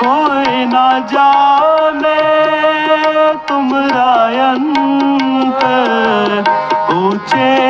कोई ना जाने तुमरा अंत ऊंचे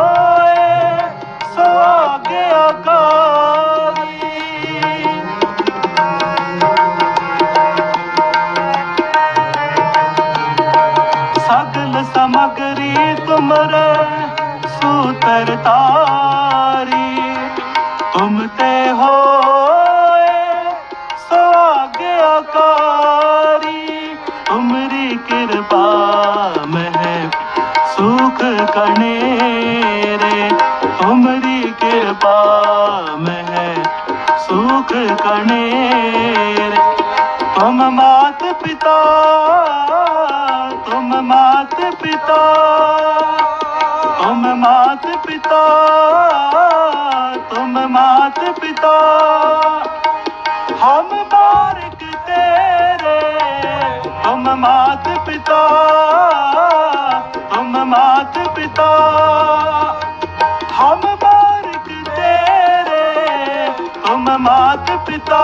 सगल समगरी तुमरे सूतर तारी तुम ते हो सो आगे अकारी तुमरी कृपा में है सुख कने रे तुमरी कृपा में है सुख कने रे तुम मात पिता ਤੁਮ ਮਾਤ ਪਿਤਾ ਤੁਮ ਮਾਤ ਪਿਤਾ ਤੁਮ ਮਾਤ ਪਿਤਾ ਹਮ ਬਾਰਕ ਤੇਰੇ ਤੁਮ ਮਾਤ ਪਿਤਾ ਤੁਮ ਮਾਤ ਪਿਤਾ ਹਮ ਬਾਰਕ ਤੇਰੇ ਤੁਮ ਮਾਤ ਪਿਤਾ